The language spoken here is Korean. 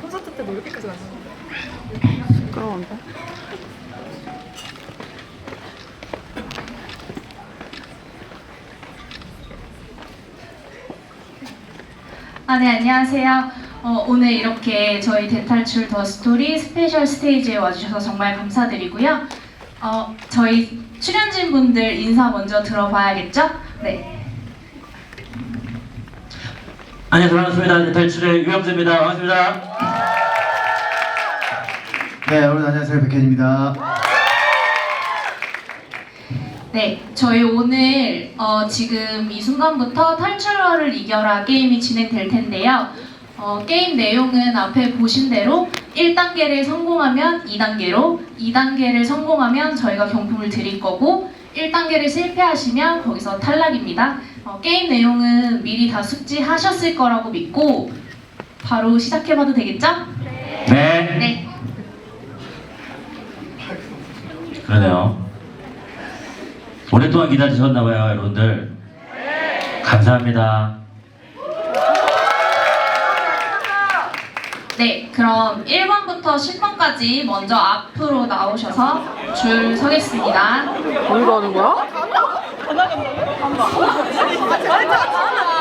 콘서트 때 이렇게까지 났었는데. 시끄러운데? 아, 네, 안녕하세요. 어, 오늘 이렇게 저희 대탈출 더 스토리 스페셜 스테이지에 와주셔서 정말 감사드리고요. 어, 저희 출연진 분들 인사 먼저 들어봐야겠죠? 네. 안녕하세요 반갑습니다 대탈출의 유영수입니다 반갑습니다 네, 여러분 안녕하세요. 백현입니다. 네, 저희 오늘 어, 지금 이 순간부터 탈출러를 이겨라 게임이 진행될 텐데요. 어, 게임 내용은 앞에 보신 대로 1단계를 성공하면 2단계로, 2단계를 성공하면 저희가 경품을 드릴 거고 1단계를 실패하시면 거기서 탈락입니다. 어, 게임 내용은 미리 다 숙지하셨을 거라고 믿고 바로 시작해봐도 되겠죠? 네 네. 그러네요 오랫동안 기다리셨나봐요 여러분들 감사합니다 네, 그럼 1번부터 10번까지 먼저 앞으로 나오셔서 줄 서겠습니다. 어디로 가는 거야? 한번.